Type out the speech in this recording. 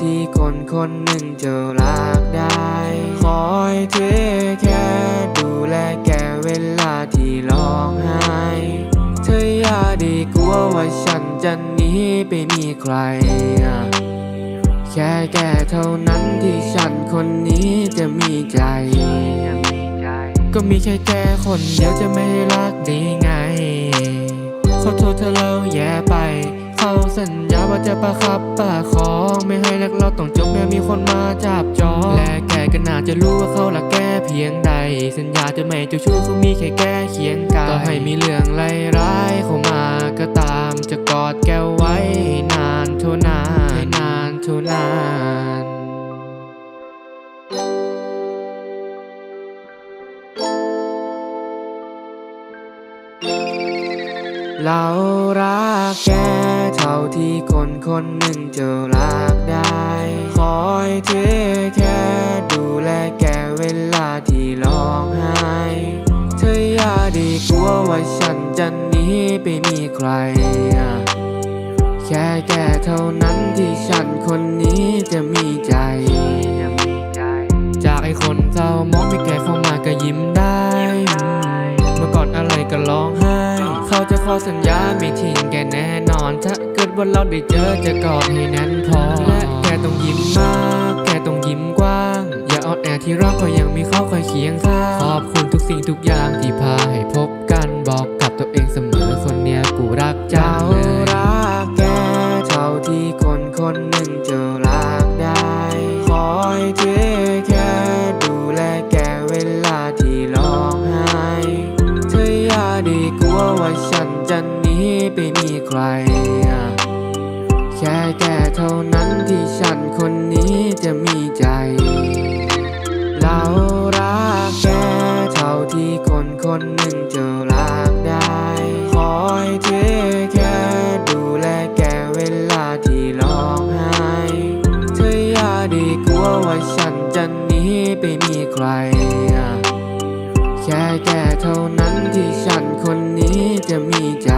ที่คนคนหนึ่งจะรักได้ คอยเทแค่ดูแลแกเวลาที่ร้องไห้ เธออย่าได้กลัวว่าฉันจะหนีไปมีใคร แค่แกเท่านั้นที่ฉันคนนี้จะมีใจ ก็มีแค่แกคนเดียวจะไม่รักได้ไงขอโทษเธอเราแย่ไป เขาสัญญาว่าจะประคับประคองไม่ให้รักเราต้องจบแม้มีคนมาจับจองและแกก็น่าจะรู้ว่าเขารักแกเพียงใด สัญญาจะไม่เจ้าชู้เขามีแค่แกเคียงกายต่อให้มีเรื่องไร้ายเข้ามาก็ตามจะกอดแกไว้นานเท่านานให้นานเท่านานเรารักแก ท่าที่คนคนหนึ่งจะรักได้คอยเทแค่ดูแลแกเวลาที่ร้องไห้ เธออย่าได้กลัวว่าฉันจะหนีไปมีใคร แค่แกเท่านั้นที่ฉันคนนี้จะมีใจ จากไอ้คนเศร้ามองไม่แกเข้ามาก็ยิ้มได้ เมื่อก่อนอะไรก็ร้องไห้ เขาจะขอสัญญาไม่ทิ้ง ว่าเราได้เจอจะกอดให้แน่นพอและแกต้องยิ้มมาก แกต้องยิ้มกว้าง อย่าอ่อนแอที่รักก็ยังมีเขาคอยเคียงข้างขอบคุณทุกสิ่งทุกอย่างที่พาให้พบกันบอกกับตัวเองเสมอคนเนี้ยกูรักจังเลยรักแกเท่าที่คนคนหนึ่งจะรักได้คอยเทแค่ดูแลแกเวลาที่ร้องไห้เธออย่าได้กลัวว่าฉันจะหนีไปมีใครอะแค่แกเท่านั้นที่ฉันคนนี้จะมีใจ เรารักแกเท่าที่คนคนหนึ่งจะรักได้ คอยเทแค่ดูแลแกเวลาที่ร้องไห้ เธออย่าได้กลัวว่าฉันจะหนีไปมีใคร แค่แกเท่านั้นที่ฉันคนนี้จะมีใจ